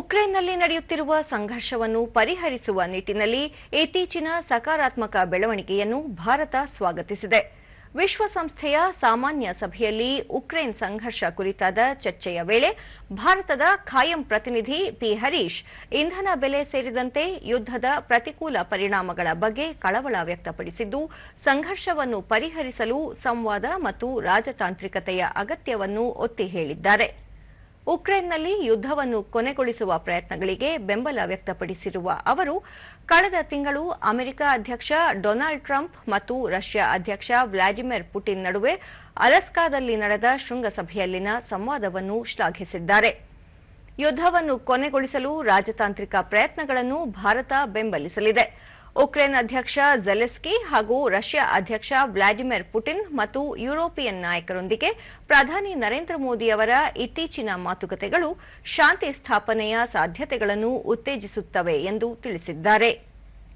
ಉಕ್ರೇನ್ನಲ್ಲಿ ನಡೆಯುತ್ತಿರುವ ಸಂಘರ್ಷವನ್ನು ಪರಿಹರಿಸುವ ನಿಟ್ಟಿನಲ್ಲಿ ಇತ್ತೀಚಿನ ಸಕಾರಾತ್ಮಕ ಬೆಳವಣಿಗೆಯನ್ನು ಭಾರತ ಸ್ವಾಗತಿಸಿದೆ. ವಿಶ್ವಸಂಸ್ಥೆಯ ಸಾಮಾನ್ಯ ಸಭೆಯಲ್ಲಿ ಉಕ್ರೇನ್ ಸಂಘರ್ಷ ಕುರಿತಾದ ಚರ್ಚೆಯ ವೇಳೆ ಭಾರತದ ಖಾಯಂ ಪ್ರತಿನಿಧಿ ಪಿ. ಹರೀಶ್ ಇಂಧನ ಬೆಲೆ ಸೇರಿದಂತೆ ಯುದ್ದದ ಪ್ರತಿಕೂಲ ಪರಿಣಾಮಗಳ ಬಗ್ಗೆ ಕಳವಳ ವ್ಯಕ್ತಪಡಿಸಿದ್ದು, ಸಂಘರ್ಷವನ್ನು ಪರಿಹರಿಸಲು ಸಂವಾದ ಮತ್ತು ರಾಜತಾಂತ್ರಿಕತೆಯ ಅಗತ್ಯವನ್ನು ಒತ್ತಿ ಹೇಳಿದ್ದಾರೆ. ಉಕ್ರೇನ್ನಲ್ಲಿ ಯುದ್ಧವನ್ನು ಕೊನೆಗೊಳಿಸುವ ಪ್ರಯತ್ನಗಳಿಗೆ ಬೆಂಬಲ ವ್ಯಕ್ತಪಡಿಸಿರುವ ಅವರು, ಕಳೆದ ತಿಂಗಳು ಅಮೆರಿಕ ಅಧ್ಯಕ್ಷ ಡೊನಾಲ್ಡ್ ಟ್ರಂಪ್ ಮತ್ತು ರಷ್ಯಾ ಅಧ್ಯಕ್ಷ ವ್ಲಾಡಿಮಿರ್ ಪುಟಿನ್ ನಡುವೆ ಅಲಸ್ಕಾದಲ್ಲಿ ನಡೆದ ಶೃಂಗಸಭೆಯಲ್ಲಿನ ಸಂವಾದವನ್ನು ಶ್ಲಾಘಿಸಿದ್ದಾರೆ. ಯುದ್ಧವನ್ನು ಕೊನೆಗೊಳಿಸಲು ರಾಜತಾಂತ್ರಿಕ ಪ್ರಯತ್ನಗಳನ್ನು ಭಾರತ ಬೆಂಬಲಿಸಲಿದೆ. ಉಕ್ರೇನ್ ಅಧ್ಯಕ್ಷ ಜೆಲೆಸ್ಕಿ ಹಾಗೂ ರಷ್ಯಾ ಅಧ್ಯಕ್ಷ ವ್ಲಾಡಿಮಿರ್ ಪುಟಿನ್ ಮತ್ತು ಯುರೋಪಿಯನ್ ನಾಯಕರೊಂದಿಗೆ ಪ್ರಧಾನಿ ನರೇಂದ್ರ ಮೋದಿ ಅವರ ಇತ್ತೀಚಿನ ಮಾತುಕತೆಗಳು ಶಾಂತಿ ಸ್ಥಾಪನೆಯ ಸಾಧ್ಯತೆಗಳನ್ನು ಉತ್ತೇಜಿಸುತ್ತವೆ ಎಂದು ತಿಳಿಸಿದ್ದಾರೆ.